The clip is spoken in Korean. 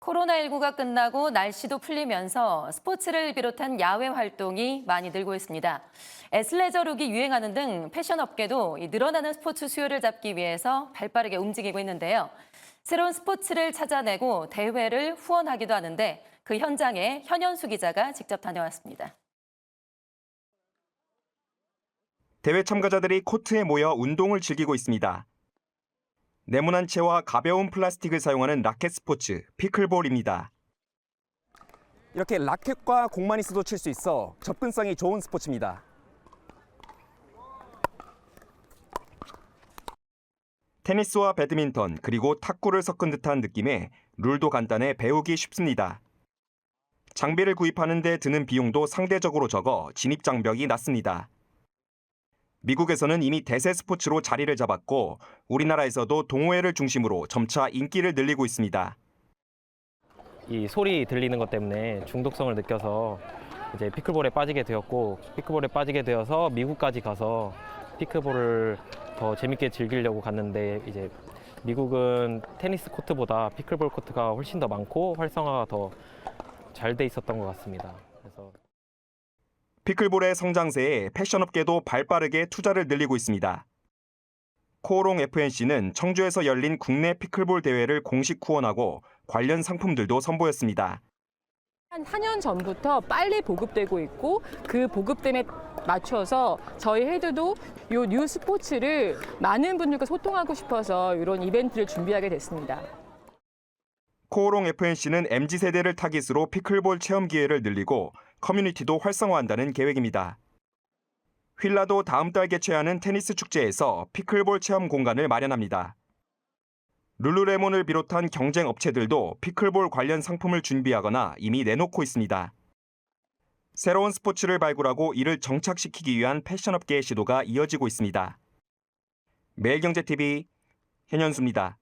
코로나19가 끝나고 날씨도 풀리면서 스포츠를 비롯한 야외 활동이 많이 늘고 있습니다. 애슬레저룩이 유행하는 등 패션 업계도 이 늘어나는 스포츠 수요를 잡기 위해서 발빠르게 움직이고 있는데요. 새로운 스포츠를 찾아내고 대회를 후원하기도 하는데 그 현장에 현현수 기자가 직접 다녀왔습니다. 대회 참가자들이 코트에 모여 운동을 즐기고 있습니다. 네모난 채와 가벼운 플라스틱을 사용하는 라켓 스포츠 피클볼입니다. 이렇게 라켓과 공만 있어도 칠 수 있어 접근성이 좋은 스포츠입니다. 테니스와 배드민턴 그리고 탁구를 섞은 듯한 느낌에 룰도 간단해 배우기 쉽습니다. 장비를 구입하는 데 드는 비용도 상대적으로 적어 진입 장벽이 낮습니다. 미국에서는 이미 대세 스포츠로 자리를 잡았고 우리나라에서도 동호회를 중심으로 점차 인기를 늘리고 있습니다. 이 소리 들리는 것 때문에 중독성을 느껴서 이제 피클볼에 빠지게 되었고 피클볼에 빠지게 되어서 미국까지 가서 피클볼을 더 재밌게 즐기려고 갔는데 이제 미국은 테니스 코트보다 피클볼 코트가 훨씬 더 많고 활성화가 더 잘 돼 있었던 것 같습니다. 그래서 피클볼의 성장세에 패션업계도 발빠르게 투자를 늘리고 있습니다. 코오롱 FNC는 청주에서 열린 국내 피클볼 대회를 공식 후원하고 관련 상품들도 선보였습니다. 한 4년 전부터 빨리 보급되고 있고 그 보급됨에 맞춰서 저희 헤드도 요 뉴 스포츠를 많은 분들과 소통하고 싶어서 이런 이벤트를 준비하게 됐습니다. 코오롱 FNC는 MZ세대를 타깃으로 피클볼 체험 기회를 늘리고 커뮤니티도 활성화한다는 계획입니다. 휠라도 다음 달 개최하는 테니스 축제에서 피클볼 체험 공간을 마련합니다. 룰루레몬을 비롯한 경쟁 업체들도 피클볼 관련 상품을 준비하거나 이미 내놓고 있습니다. 새로운 스포츠를 발굴하고 이를 정착시키기 위한 패션업계의 시도가 이어지고 있습니다. 매일경제TV 현현수입니다.